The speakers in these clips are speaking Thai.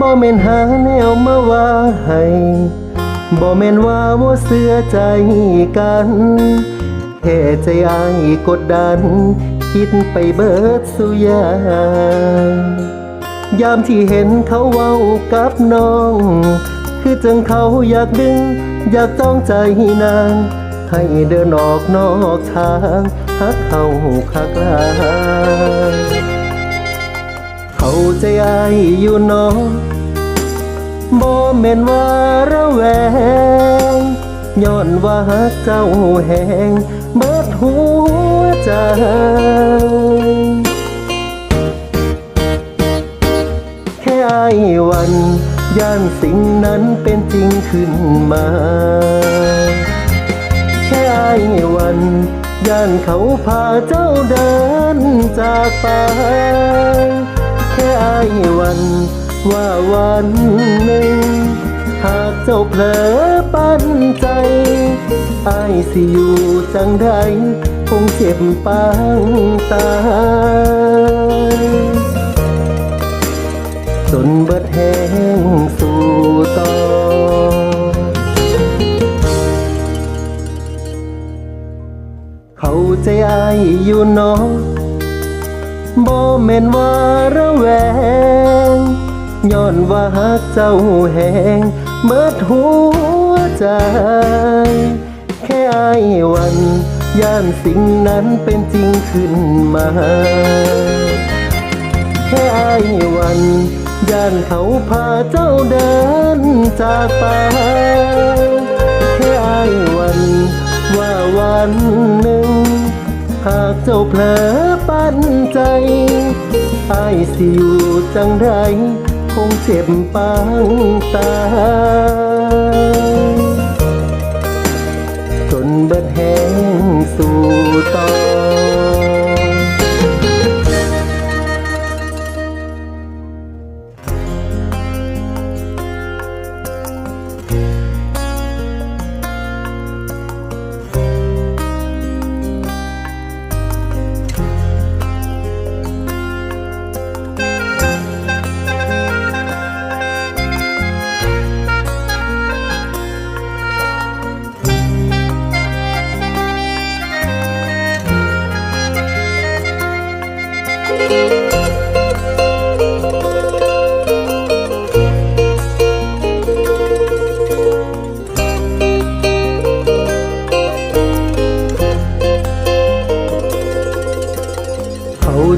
บ่แม่นหาแนวมาว่าให้บ่แม่นว่าบ่เสื้อใจกันแค่ใจอายกดดัน คิดไปเบิดสุยายามที่เห็นเขาเว้ากับน้อง คือจังเขาอยากดึง อยากจ้องใจนางให้เดินออกนอกทางหักเขาคักลาเขา ใจอายอยู่น้อบ่แม่นว่าระแวงย้อนว่าหักเจ้าแหงเบิดหัวใจแค่อายวันย่านสิ่งนั้นเป็นจริงขึ้นมา แค่อายวันย่านเขาพาเจ้าเดินจากไป วันว่าวันหนึ่ง หากเจ้าเผลอปั้นใจอายสิอยู่จังใดคงเจ็บปางตายจนเบิดแห้งสู่ต่อเข้าใจอายอยู่น้อง บ่แม่นว่าระแวงย้อนว่าหักเจ้าแหงเบิดหัวใจ แค่อายวันย่านสิ่งนั้นเป็นจริงขึ้นมา แค่อายวันย่านเขาพาเจ้าเดินจากไปากเจ้าเผลอปั้นใจอายสิอยู่จังไร คงเจ็บปางตายจนเบิดแห้งสู่ต่อ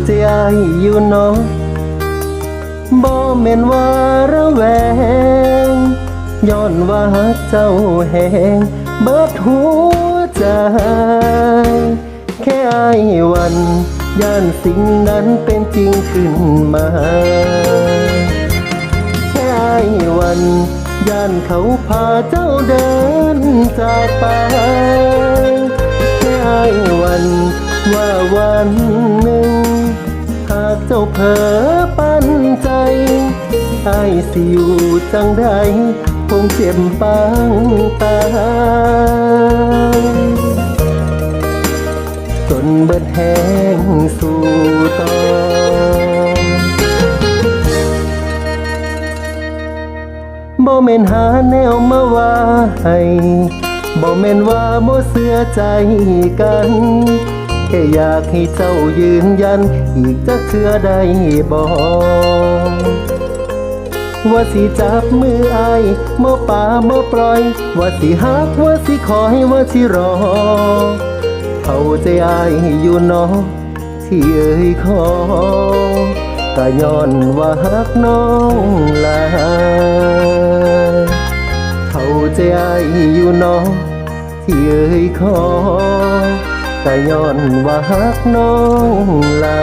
เขาใจอยอยู่เน้องบ่แม่นว่าระแวงย้อนว่าเจ้าแหงเบิดหัวใจ แค่อายวันย่านสิ่งนั้นเป็นจริงขึ้นมา แค่อายวันย่านเขาพาเจ้าเดินจากไป แค่อายวันว่าวันหนึ่งากเจ้าเผลอปั้นใจไอายสิอยู่จังใดคงเจ็บปางตายจนเบิดแห้งสู่ต่อบ่แม่นหาแนวมาว่าให้บ่แม่นว่าบ่เสื้อใจกัน แค่อยากให้เจ้ายืนยัน อีกจะเชื่อได้บ่ว่าสิจับมืออายบ่ป่าบ่ปล่อย ว่าสิฮักว่าสิคอยว่าสิรอ เขาใจอายอยู่นอที่เอ่ยขอก็ย้อนว่าฮักน้องลาเขาใจอายอยู่นอที่เอ่ยขอ ก็ย้อนว่าฮักน้องหลา